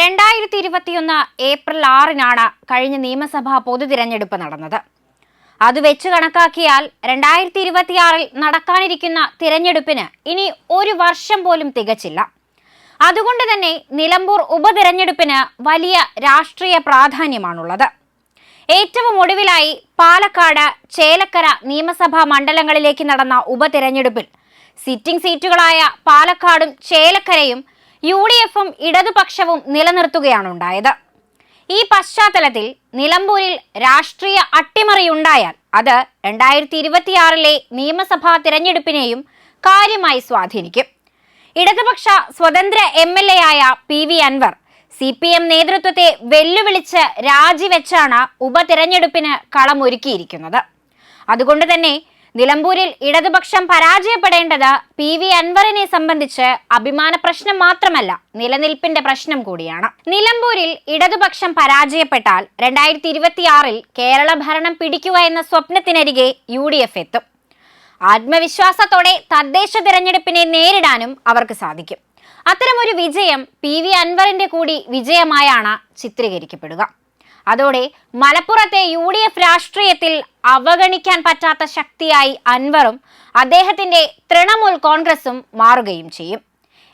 രണ്ടായിരത്തി ഇരുപത്തിയൊന്ന് ഏപ്രിൽ ആറിനാണ് കഴിഞ്ഞ നിയമസഭാ പൊതുതിരഞ്ഞെടുപ്പ് നടന്നത്. അത് വെച്ച് കണക്കാക്കിയാൽ രണ്ടായിരത്തി ഇരുപത്തിയാറിൽ നടക്കാനിരിക്കുന്ന തിരഞ്ഞെടുപ്പിന് ഇനി ഒരു വർഷം പോലും തികച്ചില്ല. അതുകൊണ്ട് തന്നെ നിലമ്പൂർ ഉപതിരഞ്ഞെടുപ്പിന് വലിയ രാഷ്ട്രീയ പ്രാധാന്യമാണുള്ളത്. ഏറ്റവും ഒടുവിലായി പാലക്കാട് ചേലക്കര നിയമസഭാ മണ്ഡലങ്ങളിലേക്ക് നടന്ന ഉപതിരഞ്ഞെടുപ്പിൽ സിറ്റിംഗ് സീറ്റുകളായ പാലക്കാടും ചേലക്കരയും യു ഡി എഫും ഇടതുപക്ഷവും നിലനിർത്തുകയാണ് ഉണ്ടായത്. ഈ പശ്ചാത്തലത്തിൽ നിലമ്പൂരിൽ രാഷ്ട്രീയ അട്ടിമറിയുണ്ടായാൽ അത് രണ്ടായിരത്തി ഇരുപത്തിയാറിലെ നിയമസഭാ തിരഞ്ഞെടുപ്പിനെയും കാര്യമായി സ്വാധീനിക്കും. ഇടതുപക്ഷ സ്വതന്ത്ര എം എൽ എ ആയ P V Anwar C P M നേതൃത്വത്തെ വെല്ലുവിളിച്ച് രാജിവെച്ചാണ് ഉപതിരഞ്ഞെടുപ്പിന് കളമൊരുക്കിയിരിക്കുന്നത്. അതുകൊണ്ട് തന്നെ നിലമ്പൂരിൽ ഇടതുപക്ഷം പരാജയപ്പെടേണ്ടത് പി വി അൻവറിനെ സംബന്ധിച്ച് അഭിമാന പ്രശ്നം മാത്രമല്ല നിലനിൽപ്പിന്റെ പ്രശ്നം കൂടിയാണ്. നിലമ്പൂരിൽ ഇടതുപക്ഷം പരാജയപ്പെട്ടാൽ രണ്ടായിരത്തി ഇരുപത്തിയാറിൽ കേരള ഭരണം പിടിക്കുക എന്ന സ്വപ്നത്തിനരികെ യു ഡി എഫ് എത്തും. ആത്മവിശ്വാസത്തോടെ തദ്ദേശ തിരഞ്ഞെടുപ്പിനെ നേരിടാനും അവർക്ക് സാധിക്കും. അത്തരമൊരു വിജയം പി വി അൻവറിന്റെ കൂടി വിജയമായാണ് ചിത്രീകരിക്കപ്പെടുക. അതോടെ മലപ്പുറത്തെ യു ഡി എഫ് രാഷ്ട്രീയത്തിൽ അവഗണിക്കാൻ പറ്റാത്ത ശക്തിയായി അൻവറും അദ്ദേഹത്തിന്റെ തൃണമൂൽ കോൺഗ്രസും മാറുകയും ചെയ്യും.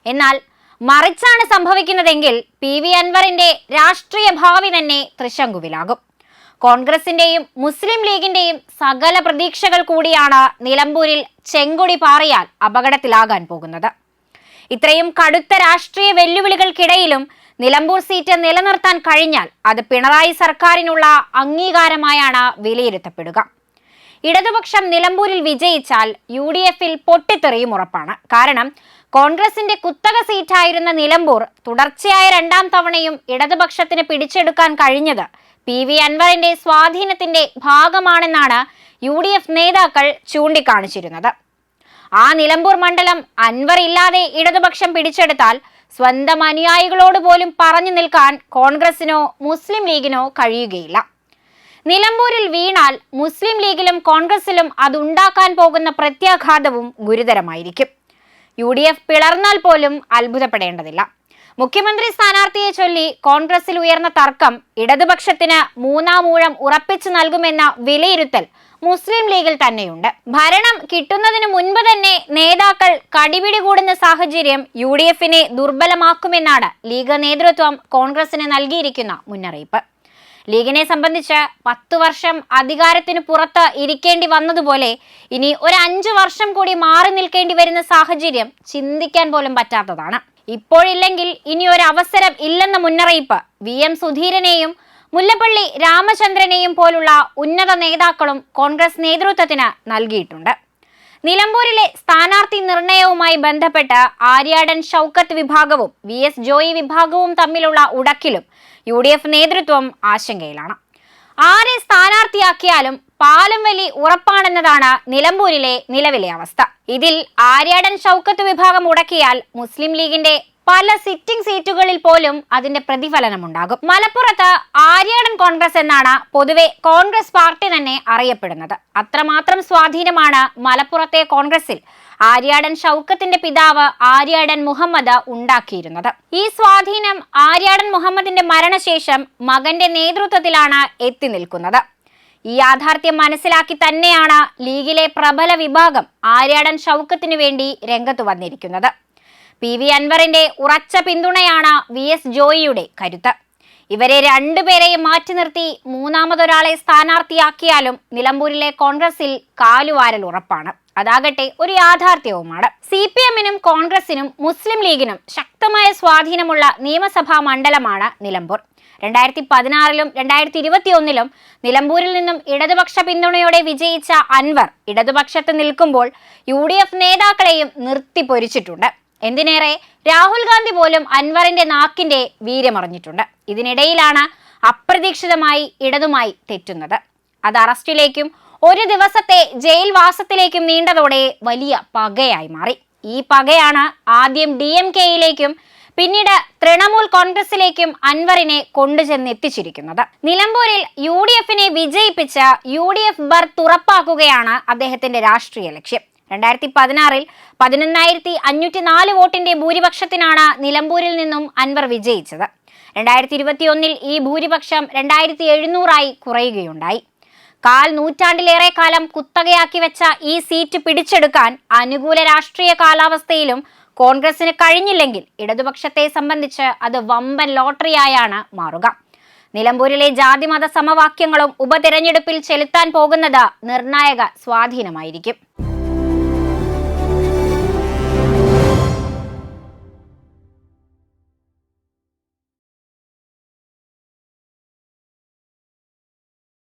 എന്നാൽ മറിച്ചാണ് സംഭവിക്കുന്നതെങ്കിൽ പി വി അൻവറിന്റെ രാഷ്ട്രീയ ഭാവി തന്നെ തൃശങ്കുവിലാകും കോൺഗ്രസിന്റെയും മുസ്ലിം ലീഗിന്റെയും സകല പ്രതീക്ഷകൾ കൂടിയാണ് നിലമ്പൂരിൽ ചെങ്കൊടി പാറിയാൽ അപകടത്തിലാകാൻ പോകുന്നത്. ഇത്രയും കടുത്ത രാഷ്ട്രീയ വെല്ലുവിളികൾക്കിടയിലും നിലമ്പൂർ സീറ്റ് നിലനിർത്താൻ കഴിഞ്ഞാൽ അത് പിണറായി സർക്കാരിനുള്ള അംഗീകാരമായാണ് വിലയിരുത്തപ്പെടുക. ഇടതുപക്ഷം നിലമ്പൂരിൽ വിജയിച്ചാൽ യു ഡി എഫിൽ പൊട്ടിത്തെറിയും ഉറപ്പാണ്. കാരണം കോൺഗ്രസിന്റെ കുത്തക സീറ്റായിരുന്ന നിലമ്പൂർ തുടർച്ചയായ രണ്ടാം തവണയും ഇടതുപക്ഷത്തിന് പിടിച്ചെടുക്കാൻ കഴിഞ്ഞത് പി വി അൻവറിന്റെ സ്വാധീനത്തിന്റെ ഭാഗമാണെന്നാണ് യു ഡി എഫ് നേതാക്കൾ ചൂണ്ടിക്കാണിച്ചിരുന്നത്. ആ നിലമ്പൂർ മണ്ഡലം അൻവർ ഇല്ലാതെ ഇടതുപക്ഷം പിടിച്ചെടുത്താൽ സ്വന്തം അനുയായികളോട് പോലും പറഞ്ഞു നിൽക്കാൻ കോൺഗ്രസിനോ മുസ്ലിം ലീഗിനോ കഴിയുകയില്ല. നിലമ്പൂരിൽ വീണാൽ മുസ്ലിം ലീഗിലും കോൺഗ്രസിലും അതുണ്ടാക്കാൻ പോകുന്ന പ്രത്യാഘാതവും ഗുരുതരമായിരിക്കും. യു ഡി എഫ് പിളർന്നാൽ പോലും അത്ഭുതപ്പെടേണ്ടതില്ല. മുഖ്യമന്ത്രി സ്ഥാനാർത്ഥിയെ ചൊല്ലി കോൺഗ്രസിൽ ഉയർന്ന തർക്കം ഇടതുപക്ഷത്തിന് മൂന്നാം ഊഴം ഉറപ്പിച്ചു നൽകുമെന്ന വിലയിരുത്തൽ മുസ്ലിം ലീഗിൽ തന്നെയുണ്ട്. ഭരണം കിട്ടുന്നതിന് മുൻപ് തന്നെ നേതാക്കൾ കടിപിടി കൂടുന്ന സാഹചര്യം യു ഡി എഫിനെ ദുർബലമാക്കുമെന്നാണ് ലീഗ് നേതൃത്വം കോൺഗ്രസിന് നൽകിയിരിക്കുന്ന മുന്നറിയിപ്പ്. ലീഗിനെ സംബന്ധിച്ച് പത്തു വർഷം അധികാരത്തിന് പുറത്ത് ഇരിക്കേണ്ടി വന്നതുപോലെ ഇനി ഒരു അഞ്ചു വർഷം കൂടി മാറി നിൽക്കേണ്ടി വരുന്ന സാഹചര്യം ചിന്തിക്കാൻ പോലും പറ്റാത്തതാണ്. ഇപ്പോഴില്ലെങ്കിൽ ഇനി ഒരു അവസരം ഇല്ലെന്ന മുന്നറിയിപ്പ് വി എം സുധീരനെയും മുല്ലപ്പള്ളി രാമചന്ദ്രനെയും പോലുള്ള ഉന്നത നേതാക്കളും കോൺഗ്രസ് നേതൃത്വത്തിന് നൽകിയിട്ടുണ്ട്. നിലമ്പൂരിലെ സ്ഥാനാർത്ഥി നിർണയവുമായി ബന്ധപ്പെട്ട് ആര്യാടൻ ഷൗക്കത്ത് വിഭാഗവും വി എസ് ജോയി വിഭാഗവും തമ്മിലുള്ള ഉടക്കിലും യു ഡി എഫ് നേതൃത്വം ആശങ്കയിലാണ്. ആരെ സ്ഥാനാർത്ഥിയാക്കിയാലും പാലം വലി ഉറപ്പാണെന്നതാണ് നിലമ്പൂരിലെ നിലവിലെ അവസ്ഥ. ഇതിൽ ആര്യാടൻ ഷൗക്കത്ത് വിഭാഗം മുടക്കിയാൽ മുസ്ലിം ലീഗിന്റെ പല സിറ്റിംഗ് സീറ്റുകളിൽ പോലും അതിന്റെ പ്രതിഫലനമുണ്ടാകും. മലപ്പുറത്ത് ആര്യാടൻ കോൺഗ്രസ് എന്നാണ് പൊതുവെ കോൺഗ്രസ് പാർട്ടി തന്നെ അറിയപ്പെടുന്നത്. അത്രമാത്രം സ്വാധീനമാണ് മലപ്പുറത്തെ കോൺഗ്രസിൽ. ആര്യാടൻ ഷൗക്കത്തിന്റെ പിതാവ് ആര്യാടൻ മുഹമ്മദ് ഉണ്ടാക്കിയിരുന്നത്. ഈ സ്വാധീനം ആര്യാടൻ മുഹമ്മദിന്റെ മരണശേഷം മകന്റെ നേതൃത്വത്തിലാണ് എത്തി നിൽക്കുന്നത്. ഈ യാഥാർത്ഥ്യം മനസ്സിലാക്കി തന്നെയാണ് ലീഗിലെ പ്രബല വിഭാഗം ആര്യാടൻ ഷൗക്കത്തിനു വേണ്ടി രംഗത്തു വന്നിരിക്കുന്നത്. പി വി അൻവറിന്റെ ഉറച്ച പിന്തുണയാണ് വി എസ് ജോയിയുടെ കരുത്ത്. ഇവരെ രണ്ടുപേരെയും മാറ്റി നിർത്തി മൂന്നാമതൊരാളെ സ്ഥാനാർത്ഥിയാക്കിയാലും നിലമ്പൂരിലെ കോൺഗ്രസിൽ കാലുവാരൽ ഉറപ്പാണ്. അതാകട്ടെ ഒരു യാഥാർത്ഥ്യവുമാണ്. സി പി എമ്മിനും കോൺഗ്രസിനും മുസ്ലിം ലീഗിനും ശക്തമായ സ്വാധീനമുള്ള നിയമസഭാ മണ്ഡലമാണ് നിലമ്പൂർ. രണ്ടായിരത്തി പതിനാറിലും രണ്ടായിരത്തി ഇരുപത്തി ഒന്നിലും നിലമ്പൂരിൽ നിന്നും ഇടതുപക്ഷ പിന്തുണയോടെ വിജയിച്ച അൻവർ ഇടതുപക്ഷത്ത് നിൽക്കുമ്പോൾ യു ഡി എഫ് നേതാക്കളെയും നിർത്തിപ്പൊരിച്ചിട്ടുണ്ട് എന്തിനേറെ? രാഹുൽ ഗാന്ധി പോലും അൻവറിന്റെ നാക്കിന്റെ വീര്യമറിഞ്ഞിട്ടുണ്ട്. ഇതിനിടയിലാണ് അപ്രതീക്ഷിതമായി ഇടതുമായി തെറ്റുന്നത്. അത് അറസ്റ്റിലേക്കും ഒരു ദിവസത്തെ ജയിൽ വാസത്തിലേക്കും നീണ്ടതോടെ വലിയ പകയായി മാറി. ഈ പകയാണ് ആദ്യം ഡി എം കെയിലേക്കും പിന്നീട് തൃണമൂൽ കോൺഗ്രസിലേക്കും അൻവറിനെ കൊണ്ടുചെന്നെത്തിച്ചിരിക്കുന്നത്. നിലമ്പൂരിൽ യു ഡി എഫിനെ വിജയിപ്പിച്ച യു ഡി എഫ് ബർത്ത് ഉറപ്പാക്കുകയാണ് അദ്ദേഹത്തിന്റെ രാഷ്ട്രീയ ലക്ഷ്യം. രണ്ടായിരത്തി പതിനാറിൽ പതിനൊന്നായിരത്തി അഞ്ഞൂറ്റി നാല് വോട്ടിന്റെ ഭൂരിപക്ഷത്തിനാണ് നിലമ്പൂരിൽ നിന്നും അൻവർ വിജയിച്ചത്. രണ്ടായിരത്തി ഇരുപത്തിയൊന്നിൽ ഈ ഭൂരിപക്ഷം രണ്ടായിരത്തി എഴുന്നൂറായി കുറയുകയുണ്ടായി. കാൽ നൂറ്റാണ്ടിലേറെ കാലം കുത്തകയാക്കി വെച്ച ഈ സീറ്റ് പിടിച്ചെടുക്കാൻ അനുകൂല രാഷ്ട്രീയ കാലാവസ്ഥയിലും കോൺഗ്രസിന് കഴിഞ്ഞില്ലെങ്കിൽ ഇടതുപക്ഷത്തെ സംബന്ധിച്ച് അത് വമ്പൻ ലോട്ടറിയായാണ് മാറുക. നിലമ്പൂരിലെ ജാതിമത സമവാക്യങ്ങളും ഉപതെരഞ്ഞെടുപ്പിൽ ചെലുത്താൻ പോകുന്നത് നിർണായക സ്വാധീനമായിരിക്കും.